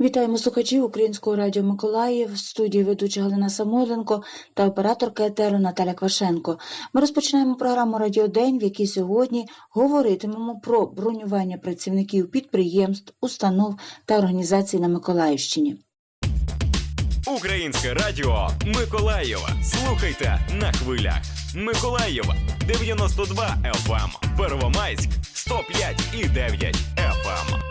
Вітаємо слухачів Українського радіо Миколаїв, в студії ведуча Галина Самойленко та операторка етеру Наталя Квашенко. Ми розпочинаємо програму Радіодень, в якій сьогодні говоритимемо про бронювання працівників підприємств, установ та організацій на Миколаївщині. Українське радіо Миколаєва. Слухайте на хвилях. Миколаєва 92 FM, Первомайськ 105 і 9 FM.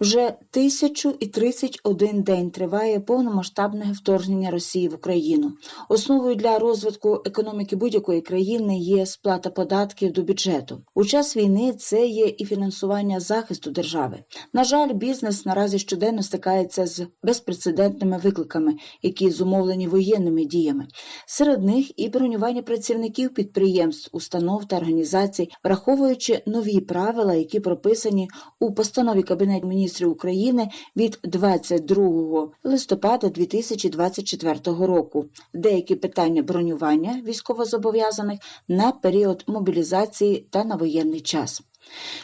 Вже 1031 день триває повномасштабне вторгнення Росії в Україну. Основою для розвитку економіки будь-якої країни є сплата податків до бюджету. У час війни це є і фінансування захисту держави. На жаль, бізнес наразі щоденно стикається з безпрецедентними викликами, які зумовлені воєнними діями. Серед них і бронювання працівників підприємств, установ та організацій, враховуючи нові правила, які прописані у постанові Кабінету міністрів України від 22 листопада 2024 року. Деякі питання бронювання військовозобов'язаних на період мобілізації та на воєнний час.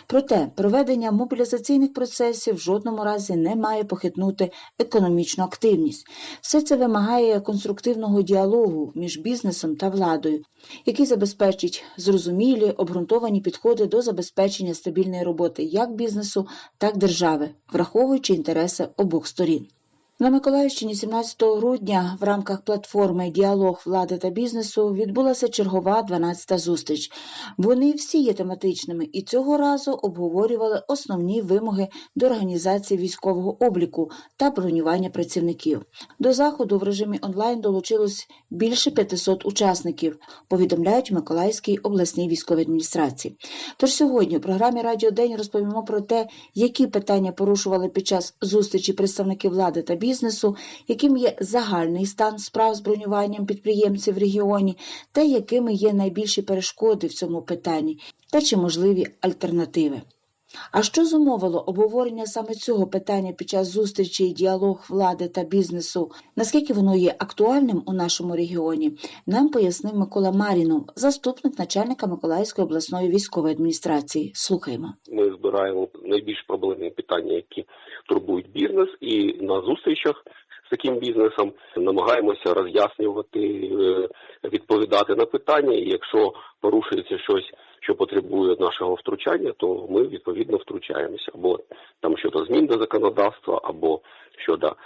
Проте проведення мобілізаційних процесів в жодному разі не має похитнути економічну активність. Все це вимагає конструктивного діалогу між бізнесом та владою, який забезпечить зрозумілі обґрунтовані підходи до забезпечення стабільної роботи як бізнесу, так і держави, враховуючи інтереси обох сторін. На Миколаївщині 17 грудня в рамках платформи Діалог влади та бізнесу відбулася чергова 12-та зустріч. Вони всі є тематичними і цього разу обговорювали основні вимоги до організації військового обліку та бронювання працівників. До заходу в режимі онлайн долучилось більше 500 учасників, повідомляють Миколаївській обласній військовій адміністрації. Тож сьогодні у програмі Радіо День розповімо про те, які питання порушували під час зустрічі представники влади та бізнесу, яким є загальний стан справ з бронюванням підприємців в регіоні, та якими є найбільші перешкоди в цьому питанні, та чи можливі альтернативи. А що зумовило обговорення саме цього питання під час зустрічі і діалог влади та бізнесу? Наскільки воно є актуальним у нашому регіоні? Нам пояснив Микола Марінов, заступник начальника Миколаївської обласної військової адміністрації. Слухаймо. Ми збираємо найбільш проблемні питання, які турбують бізнес, і на зустрічах таким бізнесом намагаємося роз'яснювати, е, відповідати на питання. І якщо порушується щось, що потребує нашого втручання, то ми відповідно втручаємося. Або там щодо змін до законодавства, або щодо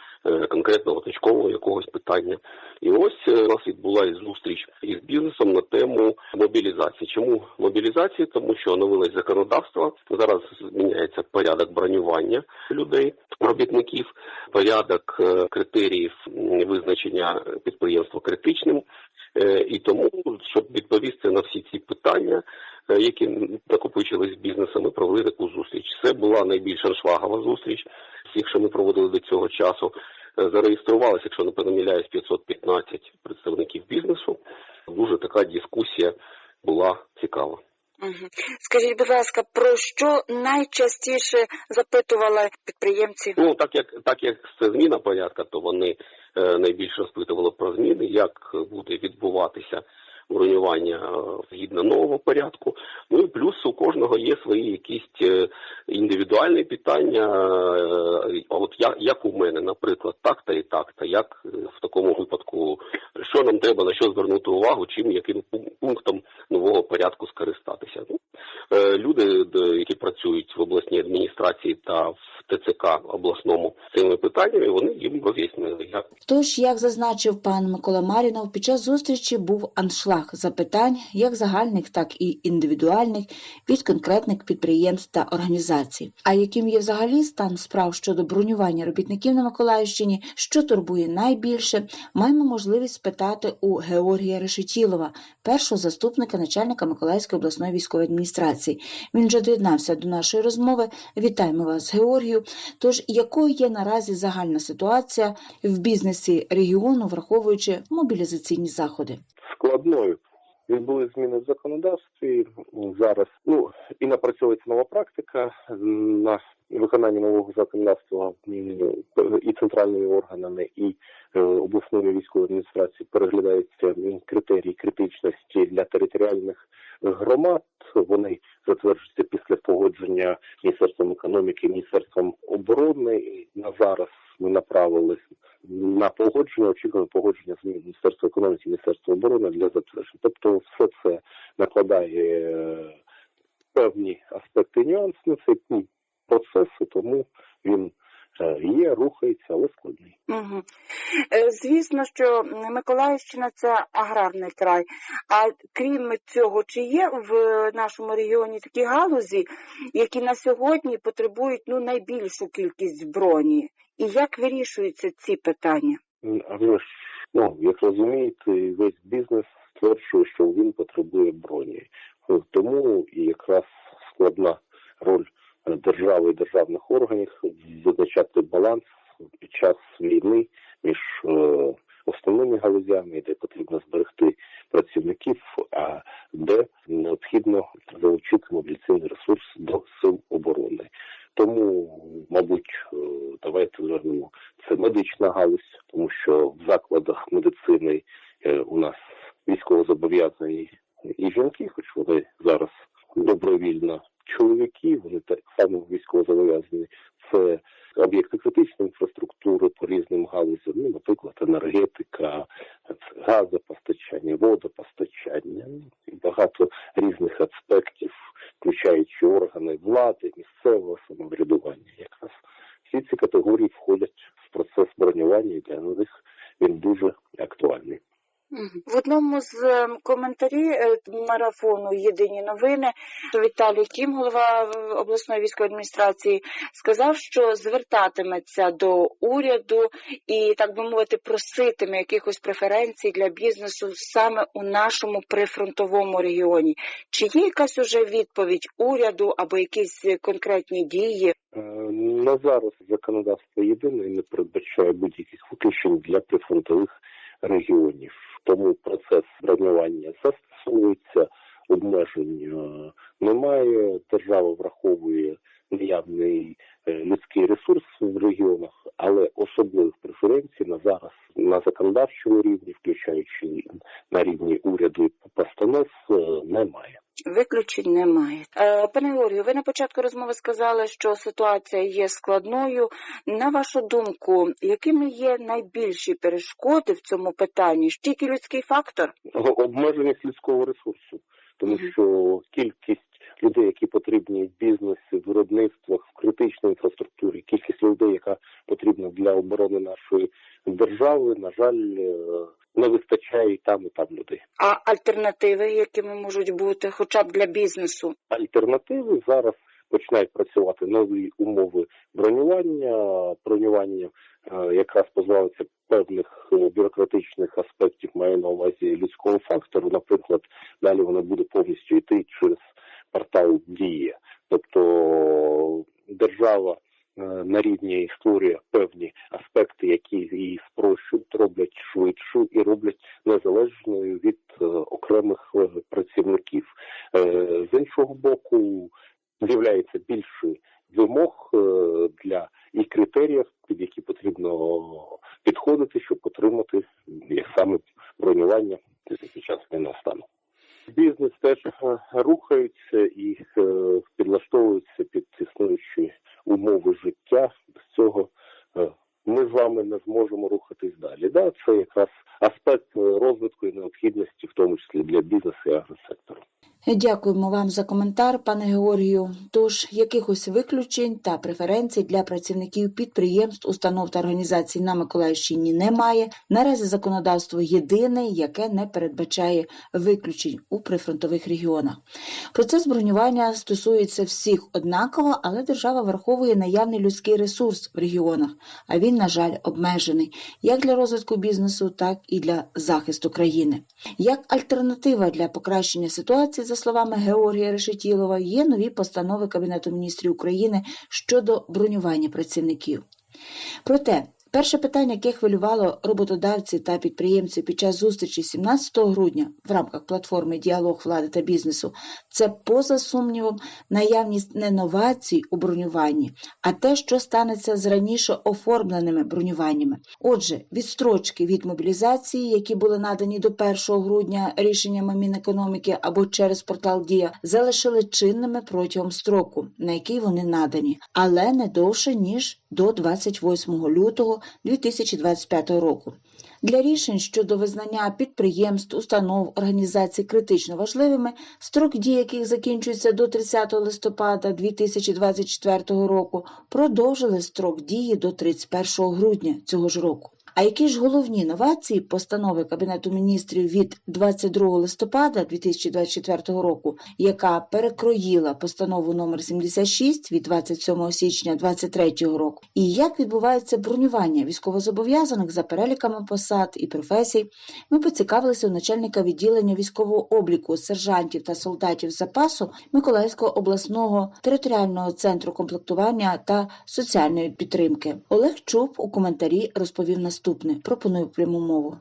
конкретного точкового якогось питання. І ось е, у нас відбулася зустріч із бізнесом на тему мобілізації. Чому мобілізації? Тому що оновилось законодавство. Зараз зміняється порядок бронювання людей, робітників, порядок е, критеріїв визначення підприємства критичним. Е, І тому, щоб відповісти на всі ці питання, е, які накопичились з бізнесом, ми провели таку зустріч. Це була найбільш аншлагова зустріч всіх, що ми проводили до цього часу. Зареєструвалося, якщо не помиляюсь, 515 представників бізнесу. Дуже така дискусія була цікава. Угу. Скажіть, будь ласка, про що найчастіше запитували підприємці? Ну так як так як це зміна порядка, то вони е, найбільше розпитували про зміни, як буде відбуватися бронювання е, згідно нового порядку. Ну і плюс у кожного є свої якісь е, індивідуальні питання. Е, а от я як у мене, наприклад, так та і так, та як в такому випадку, що нам треба на що звернути увагу, чим яким пунктом нового порядку скористатися. Ну, люди, які працюють в обласній адміністрації та в ТЦК обласному цими питаннями, вони їм роз'яснили, Тож, як зазначив пан Микола Марінов, під час зустрічі був аншлаг запитань, як загальних, так і індивідуальних, від конкретних підприємств та організацій. А яким є взагалі стан справ щодо бронювання робітників на Миколаївщині, що турбує найбільше, маємо можливість спитати у Георгія Решетілова, першого заступника начальника Миколаївської обласної військової адміністрації. Він вже доєднався до нашої розмови. Вітаємо вас, Георгію. Тож, якою є наразі загальна ситуація в бізнесі регіону, враховуючи мобілізаційні заходи? Складною. відбули зміни в законодавстві. Зараз ну і напрацьовується нова практика на виконання нового законодавства і центральними органами, і е, обласною військовою адміністрацією переглядаються критерії критичності для територіальних громад. Вони затверджуються після погодження Міністерством економіки, Міністерством оборони. На зараз ми направили на погодження, очікуємо погодження з Міністерства економіки, Міністерства оборони для затвердження. Тобто, все це накладає е, певні аспекти нюанси на цей м, процес, і тому він е, є, рухається, але складний. Угу. Звісно, що Миколаївщина це аграрний край. А крім цього, чи є в нашому регіоні такі галузі, які на сьогодні потребують ну найбільшу кількість броні? І як вирішуються ці питання? М, А ви ж, ну, як розумієте, весь бізнес стверджує, що він потребує броні. Е, Тому і якраз складна роль держави і державних органів визначати баланс під час війни між е, основними галузями, де потрібно зберегти працівників, а де необхідно залучити мобілізаційний ресурс до сил оборони. Тому, мабуть, е, давайте звернемо це медична галузь, тому що в закладах медицини е, у нас військово зобов'язані і жінки, хоч вони зараз добровільно чоловіки, вони так само військово зобов'язані. Це об'єкти критичної інфраструктури по різним галузям, ну, наприклад, енергетика, газопостачання, водопостачання ну, і багато різних аспектів, включаючи органи влади, місцевого самоврядування. Якраз всі ці категорії входять в процес бронювання, і для них він дуже. Одному з е, коментарів е, марафону Єдині новини Віталій Кім, голова обласної військової адміністрації, сказав, що звертатиметься до уряду і, так би мовити, проситиме якихось преференцій для бізнесу саме у нашому прифронтовому регіоні. Чи є якась уже відповідь уряду або якісь конкретні дії? Е, На зараз законодавство єдине не передбачає будь-яких виключень для прифронтових регіонів. Тому процес бронювання застосовується, обмежень е, немає. Держава враховує наявний е, людський ресурс в регіонах, але особливих преференцій на зараз на законодавчому рівні, включаючи на рівні уряду постанов, е, немає. Виключень немає. Е, Пане Георгію, ви на початку розмови сказали, що ситуація є складною. На вашу думку, якими є найбільші перешкоди в цьому питанні? Ж Тільки людський фактор? обмеженість людського ресурсу, тому що кількість людей, які потрібні в бізнесі, в виробництвах, в критичній інфраструктурі, кількість людей, яка потрібна для оборони нашої держави, на жаль, е, не вистачає і там, і там людей. А альтернативи, якими можуть бути, хоча б для бізнесу? Альтернативи зараз починають працювати нові умови бронювання. Бронювання е, якраз позбавиться певних е, бюрократичних аспектів, маю на увазі людського фактору. Наприклад, далі воно буде повністю йти через портал Дія. Тобто держава е, на рівні створює певні аспекти, які її спрощують, роблять швидше і роблять незалежною від е, окремих е, працівників. З іншого боку, з'являється більше вимог для і критеріїв, під які потрібно підходити, щоб отримати саме бронювання під час стану. Бізнес теж е, рухається і е, підлаштовується під існуючі умови життя. Без цього е, ми з вами не зможемо рухатись далі. Да, це якраз аспект розвитку і необхідності, в тому числі для бізнесу і агросектору. Дякуємо вам за коментар, пане Георгію. Тож якихось виключень та преференцій для працівників підприємств, установ та організацій на Миколаївщині немає. Наразі законодавство єдине, яке не передбачає виключень у прифронтових регіонах. Процес бронювання стосується всіх однаково, але держава враховує наявний людський ресурс в регіонах, а він, на жаль, обмежений як для розвитку бізнесу, так і для захисту країни. Як альтернатива для покращення ситуації, за словами Георгія Решетілова, є нові постанови Кабінету міністрів України щодо бронювання працівників. Проте Перше питання, яке хвилювало роботодавців та підприємців під час зустрічі 17 грудня в рамках платформи Діалог влади та бізнесу, це поза сумнівом наявність не новацій у бронюванні, а те, що станеться з раніше оформленими бронюваннями. Отже, відстрочки від мобілізації, які були надані до 1 грудня рішеннями Мінекономіки або через портал Дія, залишили чинними протягом строку, на який вони надані, але не довше ніж до 28 лютого 2025 року. Для рішень щодо визнання підприємств, установ, організацій критично важливими, строк дії яких закінчується до 30 листопада 2024 року, продовжили строк дії до 31 грудня цього ж року. А які ж головні новації постанови Кабінету міністрів від 22 листопада 2024 року, яка перекроїла постанову номер 76 від 27 січня 2023 року, і як відбувається бронювання військовозобов'язаних за переліками посад і професій, ми поцікавилися у начальника відділення військового обліку сержантів та солдатів запасу Миколаївського обласного територіального центру комплектування та соціальної підтримки. Олег Чуб у коментарі розповів наступне. Пропоную пряму мову.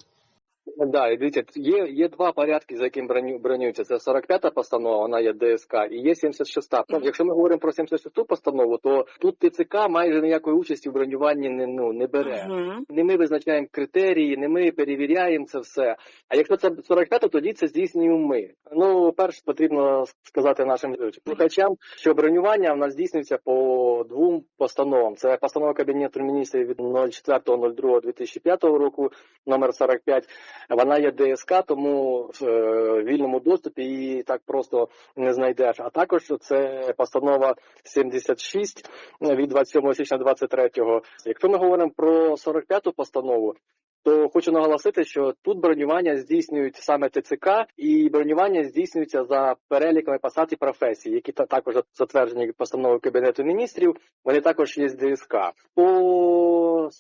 Да, і дивіться, є, є два порядки, за яким броню, бронюється. Це 45-та постанова, вона є ДСК, і є 76-та. Ну, якщо ми говоримо про 76-ту постанову, то тут ТЦК майже ніякої участі в бронюванні не, ну, не бере. Мгм. Не ми визначаємо критерії, не ми перевіряємо це все. А якщо це 45-та, тоді це здійснюємо ми. Ну, перш потрібно сказати нашим слухачам, що бронювання в нас здійснюється по двом постановам. Це постанова Кабінету міністрів від 04.02.2005 року, номер 45. Вона є ДСК, тому в е, вільному доступі її так просто не знайдеш. А також це постанова 76 від 27 січня 23-го. Якщо ми говоримо про 45-ту постанову, то хочу наголосити, що тут бронювання здійснюють саме ТЦК, і бронювання здійснюється за переліками посад і професій, які та- також затверджені постановою Кабінету міністрів. Вони також є з ДСК. По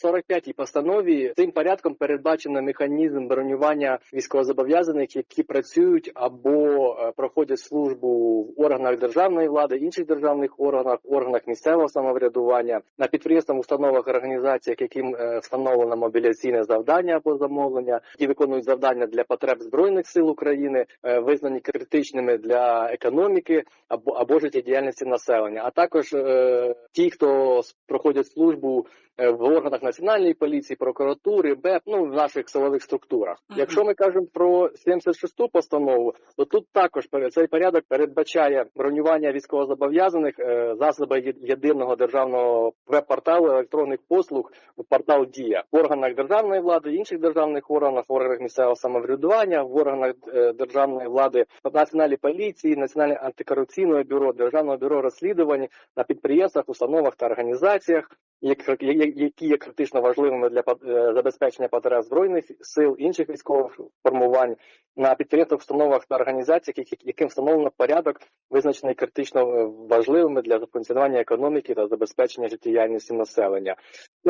45-й постанові цим порядком передбачено механізм бронювання військовозобов'язаних, які працюють або е, проходять службу в органах державної влади, інших державних органах, органах місцевого самоврядування, на підприємствах, установах, організаціях, яким е, встановлено мобіляційне завдання або замовлення, які виконують завдання для потреб збройних сил України, е, визнані критичними для економіки або або життєдіяльності населення, а також е, ті, хто проходять службу в органах національної поліції, прокуратури, БЕП, ну в наших силових структурах. Мгм. Якщо ми кажемо про 76-ту постанову, то тут також цей порядок передбачає бронювання військовозобов'язаних е, засоби єдиного державного веб-порталу електронних послуг портал Дія в органах державної влади, інших державних органах, в органах місцевого самоврядування, в органах е, державної влади, національної поліції, національного антикорупційного бюро, державного бюро розслідувань на підприємствах, установах та організаціях, які є критично важливими для е, забезпечення потреб збройних сил інших військових формувань на підприємствах, установах та організаціях, яким встановлено порядок, визначений критично е, важливими для функціонування економіки та забезпечення життєдіяльності населення.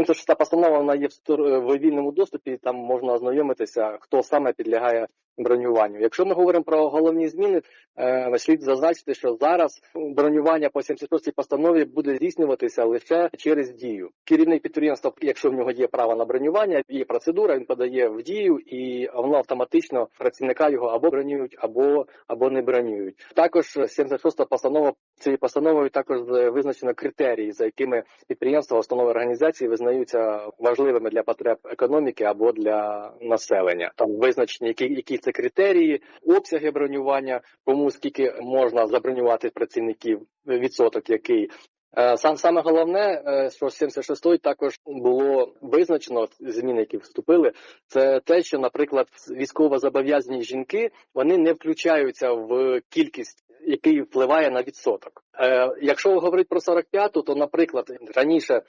Це ж та постанова вона є е, в вільному доступі. і Там можна ознайомитися, хто саме підлягає бронюванню. Якщо ми говоримо про головні зміни, е, слід зазначити, що зараз бронювання по 76 постанові буде здійснюватися лише через дію. Керівник підприємства, якщо в нього є право на бронювання, є процедура, він подає в дію, і воно автоматично працівника його або бронюють, або або не бронюють. Також 76 постанова цією постановою також е, визначено критерії, за якими підприємства, установи організації визнаються важливими для потреб економіки або для населення. Там визначені які, які це критерії, обсяги бронювання, кому скільки можна забронювати працівників, відсоток який. Е, Сам саме головне, е, що з 76-ї також було визначено зміни, які вступили, це те, що, наприклад, військово зобов'язані жінки вони не включаються в кількість, який впливає на відсоток. Е, якщо говорити про 45-ту, то, наприклад, раніше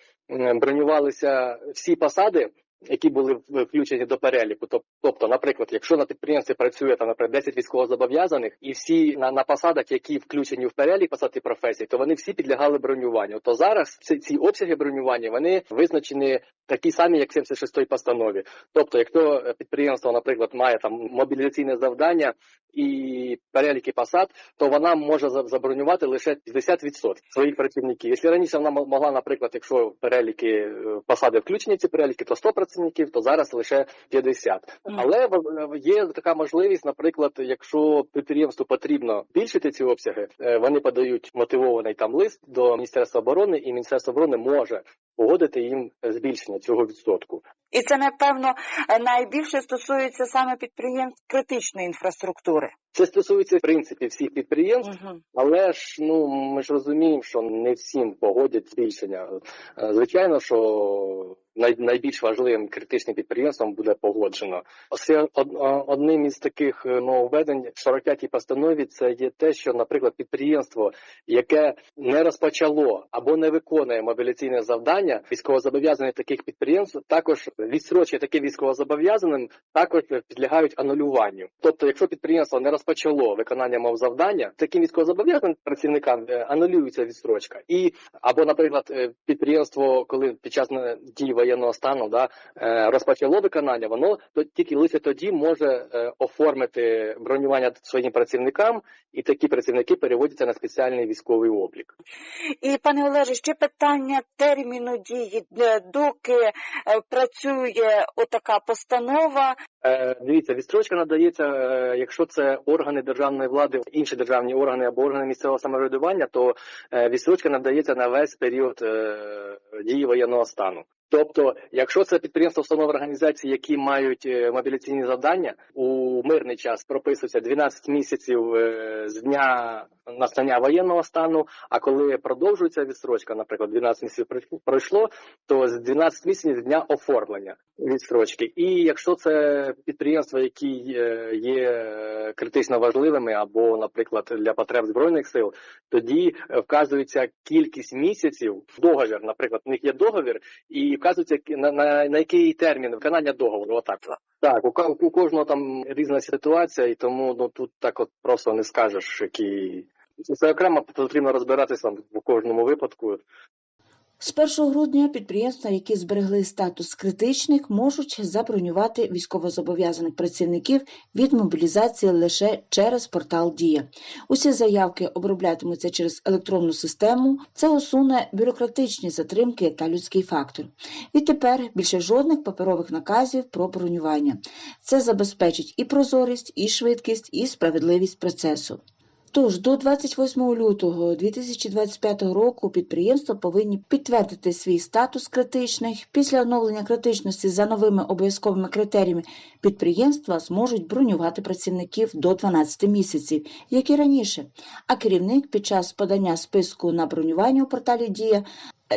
бронювалися всі посади які були включені до переліку. Тобто, наприклад, якщо на підприємстві працює там, наприклад, 10 військовозобов'язаних, і всі на, на посадах, які включені в перелік посад професій, то вони всі підлягали бронюванню. То зараз ці, ці обсяги бронювання вони визначені такі самі, як в 76-й постанові. Тобто, якщо підприємство, наприклад, має там мобілізаційне завдання і переліки посад, то вона може забронювати лише 50% своїх працівників. Якщо раніше вона могла, наприклад, якщо переліки е, посади включені ці переліки, то 100 працівників, то зараз лише 50. Мгм. Але в- є така можливість, наприклад, якщо підприємству потрібно збільшити ці обсяги, е, вони подають мотивований там лист до Міністерства оборони, і Міністерство оборони може погодити їм збільшення цього відсотку. І це напевно е, найбільше стосується саме підприємств критичної інфраструктури. Це стосується в принципі всіх підприємств. Мгм. Але ж ну ми ж розуміємо, що не всім погодять збільшення. Е, Звичайно, що най, найбільш важливим критичним підприємством буде погоджено. Це одним із таких е, нововведень в 45-й постанові. Це є те, що, наприклад, підприємство, яке не розпочало або не виконує мобіляційне завдання, військовозобов'язаних таких підприємств також відстрочі таким військовозобов'язаним також підлягають анулюванню. Тобто, якщо підприємство не розпочало виконання мов завдання, таким військовозобов'язаним працівникам е, анулюється відстрочка. І або, наприклад, е, підприємство, коли під час е, дії воєнного стану да розпочало виконання, воно то тільки лише тоді може оформити бронювання своїм працівникам, і такі працівники переводяться на спеціальний військовий облік. І пане Олеже, ще питання терміну дії, доки працює отака постанова. Е, дивіться, відстрочка надається, е, якщо це органи державної влади, інші державні органи або органи місцевого самоврядування, то е, відстрочка надається на весь період дії воєнного стану. Тобто, якщо це підприємство установи організації, які мають е, мобіляційні завдання, у мирний час прописується 12 місяців е, з дня настання воєнного стану. А коли продовжується відстрочка, наприклад, 12 місяців пройшло- то з 12 місяців з дня оформлення відстрочки. І якщо це підприємства, які е, є критично важливими, або, наприклад, для потреб збройних сил, тоді вказується кількість місяців договір. Наприклад, у них є договір, і вказується на, на, на який термін виконання договору. Отак. Так, у, у кожного там різна ситуація, і тому ну тут так от просто не скажеш, які це окремо потрібно розбиратися в кожному випадку. З 1 грудня підприємства, які зберегли статус критичних, можуть забронювати військовозобов'язаних працівників від мобілізації лише через портал Дія. Усі заявки оброблятимуться через електронну систему. Це усуне бюрократичні затримки та людський фактор. Відтепер більше жодних паперових наказів про бронювання. Це забезпечить і прозорість, і швидкість, і справедливість процесу. Тож до 28 лютого 2025 року підприємства повинні підтвердити свій статус критичних. Після оновлення критичності за новими обов'язковими критеріями підприємства зможуть бронювати працівників до 12 місяців, як і раніше. А керівник під час подання списку на бронювання у порталі Дія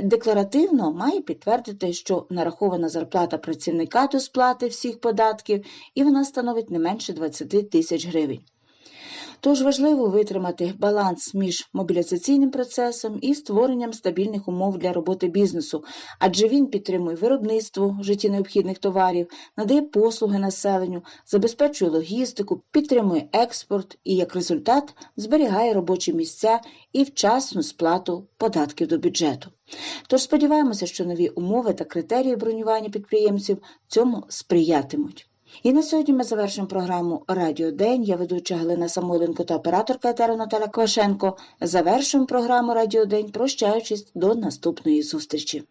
декларативно має підтвердити, що нарахована зарплата працівника до сплати всіх податків, і вона становить не менше 20 тисяч гривень. Тож важливо витримати баланс між мобілізаційним процесом і створенням стабільних умов для роботи бізнесу, адже він підтримує виробництво життєнеобхідних товарів, надає послуги населенню, забезпечує логістику, підтримує експорт і, як результат, зберігає робочі місця і вчасну сплату податків до бюджету. Тож сподіваємося, що нові умови та критерії бронювання підприємців цьому сприятимуть. І на сьогодні ми завершимо програму Радіо День. Я ведуча Галина Самойленко та операторка етера Наталя Квашенко. Завершуємо програму Радіо День, прощаючись до наступної зустрічі.